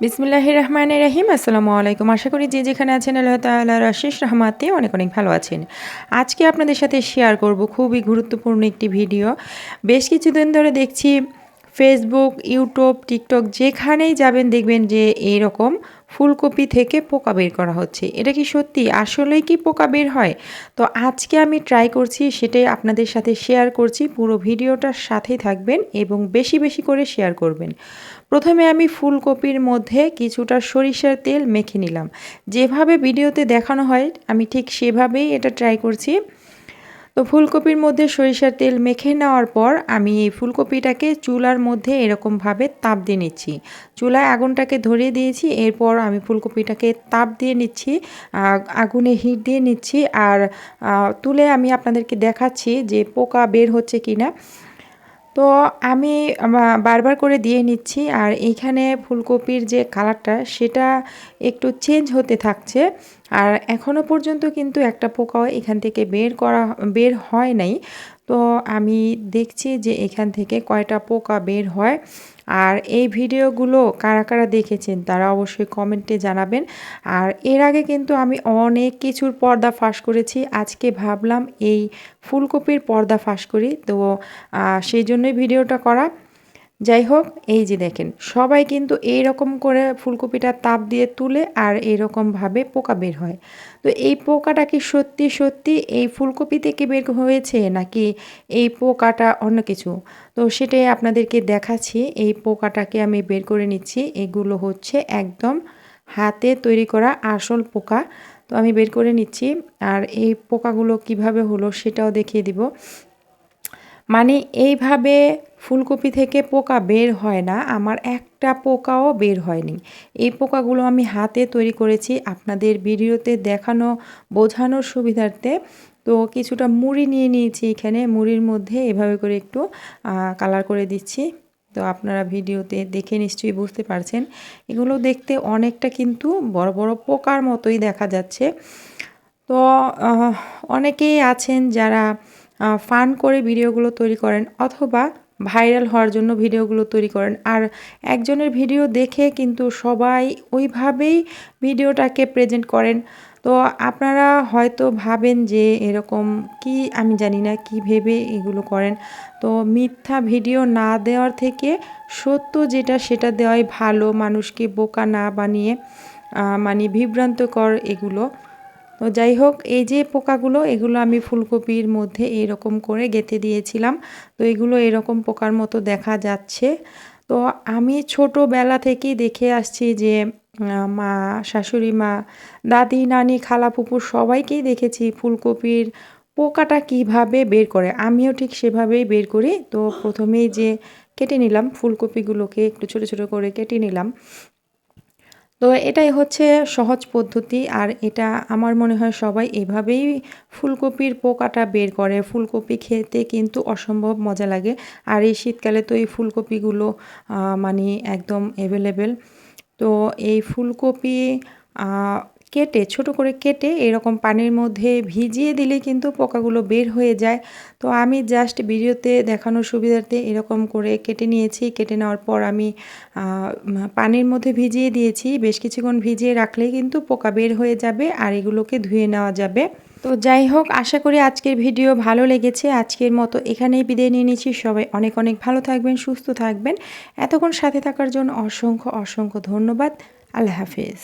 বিসমিল্লাহ রহমান রাহিম আসসালামু আলাইকুম। আশা করি যে যেখানে আছেন আল্লাহ তাল্লাহর আশিস রহমাতে অনেক অনেক ভালো আছেন। আজকে আপনাদের সাথে শেয়ার করব খুবই গুরুত্বপূর্ণ একটি ভিডিও বেশ কিছুদিন ধরে দেখছি ফেসবুক ইউটিউব টিকটক যেখানেই যাবেন দেখবেন যে এইরকম ফুলকপি থেকে পোকা বের করা হচ্ছে। এটা কি সত্যি? আসলেই কি পোকা বের হয়? তো আজকে আমি ট্রাই করছি, সেটাই আপনাদের সাথে শেয়ার করছি। পুরো ভিডিওটার সাথেই থাকবেন এবং বেশি বেশি করে শেয়ার করবেন। প্রথমে আমি ফুলকপির মধ্যে কিছুটা সরিষার তেল মেখে নিলাম। যেভাবে ভিডিওতে দেখানো হয়, আমি ঠিক সেভাবেই এটা ট্রাই করছি। তো ফুলকপির মধ্যে সরিষার তেল মেখে নেওয়ার পর আমি এই ফুলকপিটাকে চুলার মধ্যে এরকমভাবে তাপ দিয়ে নিচ্ছি। চুলায় আগুনটাকে ধরিয়ে দিয়েছি, এরপর আমি ফুলকপিটাকে তাপ দিয়ে নিচ্ছি আগুনে হিট দিয়ে নিচ্ছি আর তুলে আমি আপনাদেরকে দেখাচ্ছি যে পোকা বের হচ্ছে কি না তো আমি বারবার করে দিয়ে নিচ্ছি আর এইখানে ফুলকপির যে কালারটা সেটা একটু চেঞ্জ হতে থাকছে। আর এখনও পর্যন্ত কিন্তু একটা পোকাও এখান থেকে বের করা, বের হয় নাই। তো আমি দেখছি যে এখান থেকে কয়টা পোকা বের হয়। আর এই ভিডিওগুলো কারা কারা দেখেছেন তারা অবশ্যই কমেন্টে জানাবেন। আর এর আগে কিন্তু আমি অনেক কিছুর পর্দা ফাঁস করেছি। আজকে ভাবলাম এই ফুলকপির পর্দা ফাঁস করি। তো সেই জন্যই ভিডিওটা করা। যাই হোক এই যে দেখেন, সবাই কিন্তু এই রকম করে ফুলকপিটা তাপ দিয়ে তুলে আর এইরকমভাবে পোকা বের হয়। তো এই পোকাটা কি সত্যি সত্যি এই ফুলকপি থেকে বের হয়েছে নাকি এই পোকাটা অন্য কিছু? তো সেটাই আপনাদেরকে দেখাচ্ছি। এই পোকাটাকে আমি বের করে নিচ্ছি। এগুলো হচ্ছে একদম হাতে তৈরি করা আসল পোকা। তো আমি বের করে নিচ্ছি আর এই পোকাগুলো কীভাবে হলো সেটাও দেখিয়ে দিব। মানে এইভাবে ফুলকপি থেকে পোকা বের হয় না, আমার একটা পোকাও বের হয়নি। এই পোকাগুলো আমি হাতে তৈরি করেছি আপনাদের ভিডিওতে দেখানো, বোঝানোর সুবিধার্থে। তো কিছুটা মুড়ি নিয়ে নিয়েছি এখানে, মুড়ির মধ্যে এভাবে করে একটু কালার করে দিচ্ছি। তো আপনারা ভিডিওতে দেখে নিশ্চয়ই বুঝতে পারছেন। এগুলো দেখতে অনেকটা কিন্তু বড় বড় পোকার মতোই দেখা যাচ্ছে। তো অনেকেই আছেন যারা ফান করে ভিডিওগুলো তৈরি করেন অথবা ভাইরাল হওয়ার জন্য ভিডিওগুলো তৈরি করেন। আর একজনের ভিডিও দেখে কিন্তু সবাই ওইভাবেই ভিডিওটাকে প্রেজেন্ট করেন। তো আপনারা হয়তো ভাবেন যে এরকম কি আমি জানি না, কি ভেবে এগুলো করেন। তো মিথ্যা ভিডিও না দেওয়ার থেকে সত্য যেটা সেটা দেওয়াই ভালো। মানুষকে বোকা না বানিয়ে মানে বিভ্রান্তকর এগুলো। তো যাই হোক, এই যে পোকাগুলো, এগুলো আমি ফুলকপির মধ্যে এরকম করে গেঁথে দিয়েছিলাম। তো এগুলো এরকম পোকার মতো দেখা যাচ্ছে। তো আমি ছোটোবেলা থেকেই দেখে আসছি যে মা, শাশুড়ি মা, দাদি, নানি, খালা পুপুর সবাইকেই দেখেছি ফুলকপির পোকাটা কীভাবে বের করে। আমিও ঠিক সেভাবেই বের করি। তো প্রথমেই যে কেটে নিলাম, ফুলকপিগুলোকে একটু ছোটো ছোটো করে কেটে নিলাম। তো এটাই হচ্ছে সহজ পদ্ধতি আর এটা আমার মনে হয় সবাই এভাবেই ফুলকপির পোকাটা বের করে। ফুলকপি খেতে কিন্তু অসম্ভব মজা লাগে। আর এই শীতকালে তো এই ফুলকপিগুলো মানে একদম অ্যাভেলেবেল তো এই ফুলকপি কেটে, ছোট করে কেটে এরকম পানির মধ্যে ভিজিয়ে দিলে কিন্তু পোকাগুলো বের হয়ে যায়। তো আমি জাস্ট ভিডিওতে দেখানোর সুবিধার্থে এরকম করে কেটে নিয়েছি। কেটে নেওয়ার পর আমি পানির মধ্যে ভিজিয়ে দিয়েছি। বেশ কিছুক্ষণ ভিজিয়ে রাখলেই কিন্তু পোকা বের হয়ে যাবে আর এগুলোকে ধুয়ে নেওয়া যাবে। তো যাই হোক, আশা করি আজকের ভিডিও ভালো লেগেছে। আজকের মতো এখানেই বিদায় নিয়ে নিচ্ছি। সবাই অনেক অনেক ভালো থাকবেন, সুস্থ থাকবেন। এতক্ষণ সাথে থাকার জন্য অসংখ্য অসংখ্য ধন্যবাদ। আল্লাহ হাফিজ।